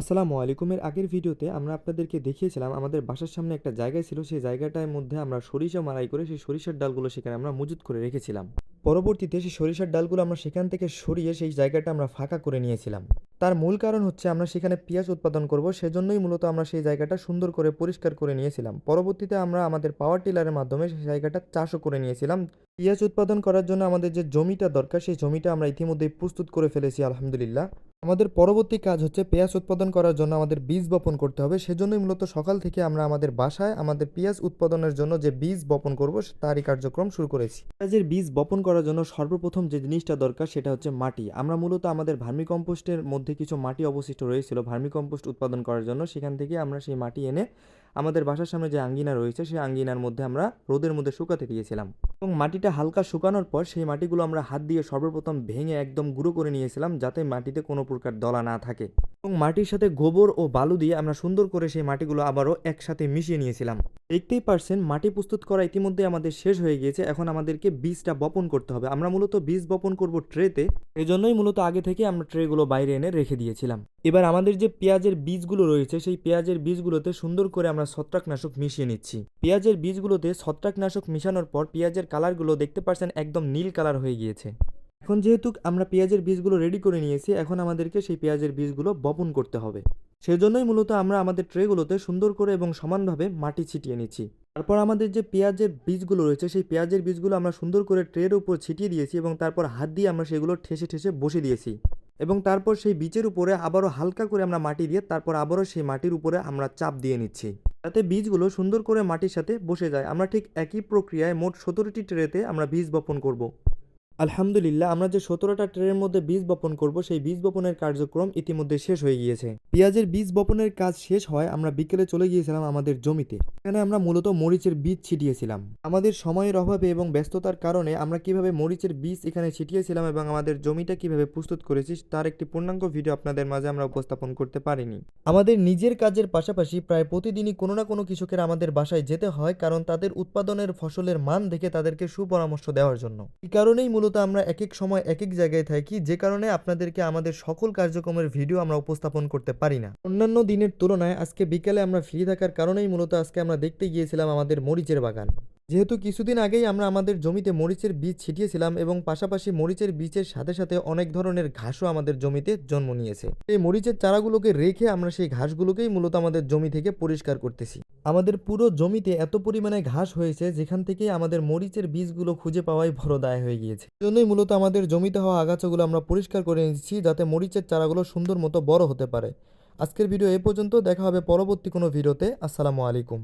আসসালামু আলাইকুমের আগের ভিডিওতে আমরা আপনাদেরকে দেখিয়েছিলাম, আমাদের বাসার সামনে একটা জায়গায় ছিল, সেই জায়গাটার মধ্যে আমরা সরিষা মারাই করে সেই সরিষার ডালগুলো সেখানে আমরা মজুত করে রেখেছিলাম। পরবর্তীতে সেই সরিষার ডালগুলো আমরা সেখান থেকে সরিয়ে সেই জায়গাটা আমরা ফাঁকা করে নিয়েছিলাম। তার মূল কারণ হচ্ছে আমরা সেখানে পেঁয়াজ উৎপাদন করব, সেজন্যই মূলত আমরা সেই জায়গাটা সুন্দর করে পরিষ্কার করে নিয়েছিলাম। পরবর্তীতে আমরা আমাদের পাওয়ার টিলারের মাধ্যমে সেই জায়গাটা চাষও করে নিয়েছিলাম। পেঁয়াজ উৎপাদন করার জন্য আমাদের যে জমিটা দরকার, সেই জমিটা আমরা ইতিমধ্যেই প্রস্তুত করে ফেলেছি, আলহামদুলিল্লাহ। আমাদের পরবর্তী কাজ হচ্ছে পেঁয়াজ উৎপাদন করার জন্য আমাদের বীজ বপন করতে হবে। সেজন্যই মূলত সকাল থেকে আমরা আমাদের বাসায় আমাদের পেঁয়াজ উৎপাদনের জন্য যে বীজ বপন করব তারই কার্যক্রম শুরু করেছি। পেঁয়াজের বীজ বপন করার জন্য সর্বপ্রথম যে জিনিসটা দরকার, সেটা হচ্ছে মাটি। আমরা মূলত আমাদের ভার্মিকম্পোস্টের মধ্যে কিছু মাটি অবশিষ্ট রয়েছিল, ভার্মিকম্পোস্ট উৎপাদন করার জন্য। সেখান থেকে আমরা সেই মাটি এনে আমাদের বাসার সামনে যে আঙ্গিনা রয়েছে, সেই আঙ্গিনার মধ্যে আমরা রোদের মধ্যে শুকাতে দিয়েছিলাম। এবং মাটিটা হালকা শুকানোর পর সেই মাটিগুলো আমরা হাত দিয়ে সর্বপ্রথম ভেঙে একদম গুঁড়ো করে নিয়েছিলাম, যাতে মাটিতে কোনো প্রকার দলা না থাকে। এবং মাটির সাথে গোবর ও বালু দিয়ে আমরা সুন্দর করে সেই মাটিগুলো আবারও একসাথে মিশিয়ে নিয়েছিলাম। দেখতেই পারছেন মাটি প্রস্তুত করা ইতিমধ্যে আমাদের শেষ হয়ে গিয়েছে। এখন আমাদেরকে বীজটা বপন করতে হবে। আমরা মূলত বীজ বপন করব ট্রেতে এজন্যই মূলত আগে থেকে আমরা ট্রেগুলো বাইরে এনে রেখে দিয়েছিলাম। এবার আমাদের যে পেঁয়াজের বীজগুলো রয়েছে, সেই পেঁয়াজের বীজগুলোতে সুন্দর করে আমরা ছত্রাকনাশক মিশিয়ে নিচ্ছি। পেঁয়াজের বীজগুলোতে ছত্রাকনাশক মিশানোর পর পেঁয়াজের কালারগুলো দেখতে পাচ্ছেন, একদম নীল কালার হয়ে গিয়েছে। এখন যেহেতু আমরা পেঁয়াজের বীজগুলো রেডি করে নিয়েছি, এখন আমাদেরকে সেই পেঁয়াজের বীজগুলো বপন করতে হবে। সেজন্যই মূলত আমরা আমাদের ট্রেগুলোতে সুন্দর করে এবং সমানভাবে মাটি ছিটিয়ে নিচ্ছি। তারপর আমাদের যে পেঁয়াজের বীজগুলো রয়েছে, সেই পেঁয়াজের বীজগুলো আমরা সুন্দর করে ট্রের উপর ছিটিয়ে দিয়েছি এবং তারপর হাত দিয়ে আমরা সেগুলো ঠেসে ঠেসে বসে দিয়েছি। এবং তারপর সেই বীজের উপরে আবারও হালকা করে আমরা মাটি দিয়ে তারপর আবারও সেই মাটির উপরে আমরা চাপ দিয়ে নিচ্ছি। যাতে বীজগুলো সুন্দর করে মাটির সাথে বসে যায়। আমরা ঠিক একই প্রক্রিয়ায় মোট সতেরোটি ট্রেতে আমরা বীজ বপন করব। আলহামদুলিল্লাহ, আমরা যে সতেরোটা ট্রের মধ্যে বীজ বপন করব, সেই বীজ বপনের কার্যক্রম ইতিমধ্যে শেষ হয়ে গিয়েছে। পেঁয়াজের বীজ বপনের কাজ শেষ হয়, আমরা বিকেলে চলে গিয়েছিলাম আমাদের জমিতে। এখানে আমরা মূলত মরিচের বীজ ছিটিয়েছিলাম। আমাদের সময়ের অভাবে এবং ব্যস্ততার কারণে আমরা কীভাবে মরিচের বীজ এখানে ছিটিয়েছিলাম এবং আমাদের জমিটা কীভাবে প্রস্তুত করেছি, তার একটি পূর্ণাঙ্গ ভিডিও আপনাদের মাঝে আমরা উপস্থাপন করতে পারিনি। আমাদের নিজের কাজের পাশাপাশি প্রায় প্রতিদিনই কোনো না কোনো কৃষকের আমাদের বাসায় যেতে হয়, কারণ তাদের উৎপাদনের ফসলের মান দেখে তাদেরকে সুপরামর্শ দেওয়ার জন্য। এই কারণেই মূলত আমরা এক এক সময় এক এক জায়গায় থাকি, যে কারণে আপনাদেরকে আমাদের সকল কার্যক্রমের ভিডিও আমরা উপস্থাপন করতে পারি না। অন্যান্য দিনের তুলনায় আজকে বিকেলে আমরা ফ্রি থাকার কারণেই মূলত আজকে আমরা দেখতে গিয়েছিলাম আমাদের মরিচের বাগান। যেহেতু কিছুদিন আগেই আমরা আমাদের জমিতে মরিচের বীজ ছিটিয়েছিলাম এবং পাশাপাশি মরিচের বীজের সাথে সাথে অনেক ধরনের ঘাসও আমাদের জমিতে জন্ম নিয়েছে। এই মরিচের চারাগুলোকে রেখে আমরা সেই ঘাসগুলোকেই মূলত আমাদের জমি থেকে পরিষ্কার করতেছি। আমাদের পুরো জমিতে এত পরিমাণে ঘাস হয়েছে, যেখান থেকে আমাদের মরিচের বীজগুলো খুঁজে পাওয়াই বড় দায় হয়ে গিয়েছে। জন্যই মূলত আমাদের জমিতে হওয়া আগাছাগুলো আমরা পরিষ্কার করে নিচ্ছি যাতে মরিচের চারাগুলো সুন্দর মতো বড় হতে পারে। আজকের ভিডিও এ পর্যন্ত, দেখা হবে পরবর্তী কোনো ভিডিওতে। আসসালামু আলাইকুম।